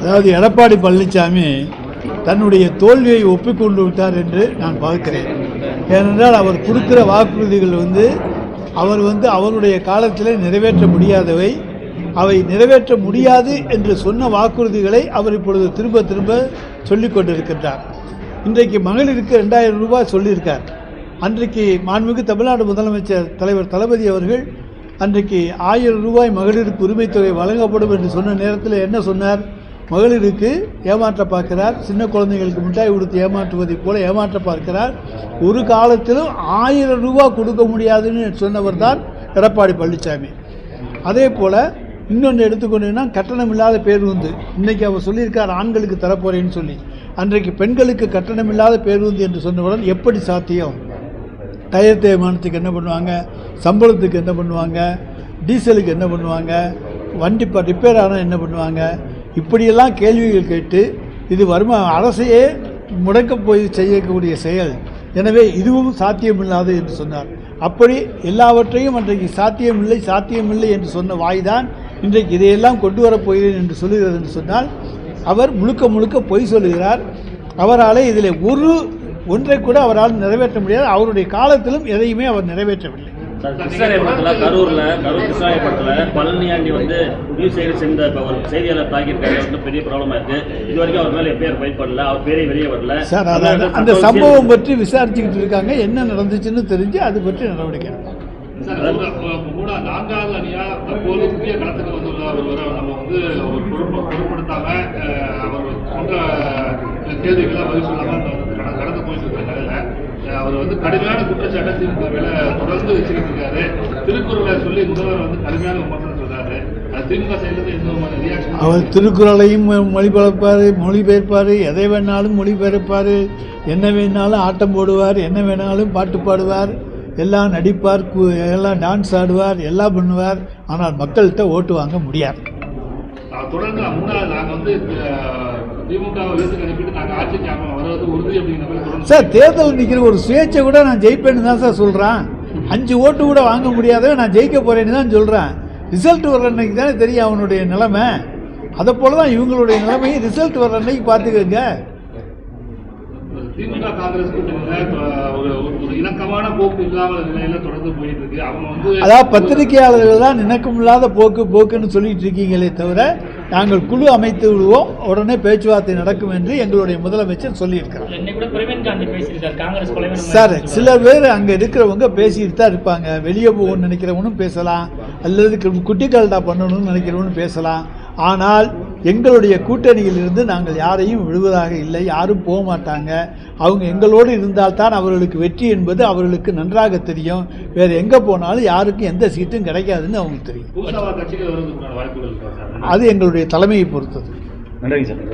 அதாவது எடப்பாடி பழனிசாமி தன்னுடைய தோல்வியை ஒப்புக்கொண்டு விட்டார் என்று நான் பார்க்கிறேன். ஏனென்றால் அவர் கொடுக்கிற வாக்குறுதிகள் வந்து அவர் வந்து அவருடைய காலத்தில் நிறைவேற்ற முடியாதவை. அவை நிறைவேற்ற முடியாது என்று சொன்ன வாக்குறுதிகளை அவர் இப்பொழுது திரும்ப திரும்ப சொல்லி கொண்டிருக்கின்றார். இன்றைக்கு மகளிருக்கு ரெண்டாயிரம் ரூபாய் சொல்லியிருக்கார். அன்றைக்கு மாண்புமிகு தமிழ்நாடு முதலமைச்சர் தலைவர் தளபதி அவர்கள் அன்றைக்கு ஆயிரம் ரூபாய் மகளிருக்கு உரிமைத் தொகை வழங்கப்படும் என்று சொன்ன நேரத்தில் என்ன சொன்னார்? மகளிருக்கு ஏமாற்ற பார்க்கிறார். சின்ன குழந்தைகளுக்கு மிட்டாய் கொடுத்து ஏமாற்றுவதைப் போல ஏமாற்ற பார்க்கிறார். ஒரு காலத்திலும் ஆயிரம் ரூபா கொடுக்க முடியாதுன்னு சொன்னவர் தான் எடப்பாடி பழனிசாமி. அதே போல் இன்னொன்று எடுத்துக்கொண்டீங்கன்னா கட்டணம் இல்லாத பேருந்து இன்னைக்கு அவர் சொல்லியிருக்கார் ஆண்களுக்கு தரப்போகிறேன்னு சொல்லி. அன்றைக்கு பெண்களுக்கு கட்டணம் இல்லாத பேருந்து என்று சொன்னவுடன் எப்படி சாத்தியம்? டயர் தேய்மானத்துக்கு என்ன பண்ணுவாங்க? சம்பளத்துக்கு என்ன பண்ணுவாங்க? டீசலுக்கு என்ன பண்ணுவாங்க? வண்டி ரிப்பேர் ஆனால் என்ன பண்ணுவாங்க? இப்படியெல்லாம் கேள்விகள் கேட்டு இது வருமா அரசையே முடக்க போய் செய்யக்கூடிய செயல். எனவே இதுவும் சாத்தியமில்லாது என்று சொன்னார். அப்படி எல்லாவற்றையும் அன்றைக்கு சாத்தியமில்லை சாத்தியமில்லை என்று சொன்ன வாய்தான் இன்றைக்கு இதையெல்லாம் கொண்டு வரப்போகிறேன் என்று சொல்லுகிறது என்று சொன்னால் அவர் முழுக்க முழுக்க பொய் சொல்லுகிறார். அவரால் இதில் ஒரு ஒன்றை கூட அவரால் நிறைவேற்ற முடியாது. அவருடைய காலத்திலும் எதையுமே அவர் நிறைவேற்றவில்லை. கிருஷ்ணாயபுரத்துல கரூர்ல கரூர் கிருஷ்ணாயபுரத்துல பழனியாண்டி வந்து நியூஸ் செய்தி சேர்ந்த இப்ப ஒரு செய்தியாளர் தாக்கியிருக்காரு. வந்து பெரிய ப்ராப்ளமா இருக்கு. இது வரைக்கும் அவர் மேல எஃப்ஐஆர் ஃபைல் பண்ணல. அவர் பேரே வெளியே வரல. சார் அந்த- சம்பவம் பற்றி விசாரிச்சுக்கிட்டு இருக்காங்க. என்ன நடந்துச்சுன்னு தெரிஞ்சு அது பற்றி நடவடிக்கை கூட நான்காவது அணியா தற்போது புதிய களத்துக்கு வந்துள்ள ஒருவரை நம்ம வந்து ஒரு பொறுப்பு பொருட்படுத்தாம அவர் போன்ற கேள்விகளை பதில் சொல்லாம கடந்து போயிட்டு இருக்க நிலையில அஹ், அவர் வந்து கடுமையான குற்றச்சாட்டை திமுக மேல தொடர்ந்து வச்சுக்கிட்டு இருக்காரு திருக்குறளை சொல்லி முதல்வர் வந்து கடுமையான விமர்சனம் சொல்றாரு. அவர் திருக்குறளையும் மொழிபெயர்ப்பார் மொழிபெயர்ப்பார். எதை வேணாலும் மொழிபெயர்ப்பார். என்ன வேணாலும் ஆட்டம் போடுவார் என்ன வேணாலும் பாட்டு பாடுவார். எல்லாம் நடிப்பார் எல்லாம் டான்ஸ் ஆடுவார் எல்லாம் பண்ணுவார். ஆனால் மக்கள்கிட்ட ஓட்டு வாங்க முடியாது. தொடர்ந்து மூணாவது நாங்க வந்து திமுகவை வீட்டுக்கு அனுப்பிட்டு ஆட்சிக்கு உறுதி அப்படிங்கிற மாதிரி சார் தேர்தல் நிற்கிற ஒரு சுயேட்சை கூட நான் ஜெயிப்பேன்னு தான் சார் சொல்கிறேன் அஞ்சு ஓட்டு கூட வாங்க முடியாத நான் ஜெயிக்க போகிறேன்னு தான் சொல்கிறேன் ரிசல்ட் வர்ற அன்னைக்கு தானே தெரியும் அவனுடைய நிலைமை. அதை போல தான் இவங்களுடைய நிலைமையை ரிசல்ட் வர்ற அன்னைக்கு பார்த்துக்கோங்க. திமுக காங்கிரஸ் ஒரு இணக்கமான போக்கு இல்லாத நிலையில தொடர்ந்து போயிட்டு இருக்கு. அவங்க வந்து அதாவது பத்திரிகையாளர்கள் தான் இணக்கமில்லாத போக்கு போக்குன்னு சொல்லிட்டு இருக்கீங்களே தவிர நாங்கள் குழு அமைத்து விடுவோம். உடனே பேச்சுவார்த்தை நடக்கும் என்று எங்களுடைய முதலமைச்சர் சொல்லியிருக்கிறார். இன்னைக்கு கூட பிரவீன் காந்தி பேசியிருக்காரு. காங்கிரஸ் கொலைவன் சார் சில பேர் அங்கே இருக்கிறவங்க பேசிட்டு தான் இருப்பாங்க. வெளியே போகணும்னு நினைக்கிறவனும் பேசலாம். அல்லது கு- குட்டிக்கால்டா பண்ணணும்னு நினைக்கிறவனும் பேசலாம். ஆனால் எங்களுடைய கூட்டணியிலிருந்து நாங்கள் யாரையும் விடுவதாக இல்லை யாரும் போக மாட்டாங்க. அவங்க எங்களோடு இருந்தால்தான் அவர்களுக்கு வெற்றி என்பது அவர்களுக்கு நன்றாக தெரியும். வேறு எங்கே போனாலும் யாருக்கும் எந்த சீட்டும் கிடைக்காதுன்னு அவங்களுக்கு தெரியும். அது எங்களுடைய தலைமையை பொறுத்தது. நன்றிங்க சார்.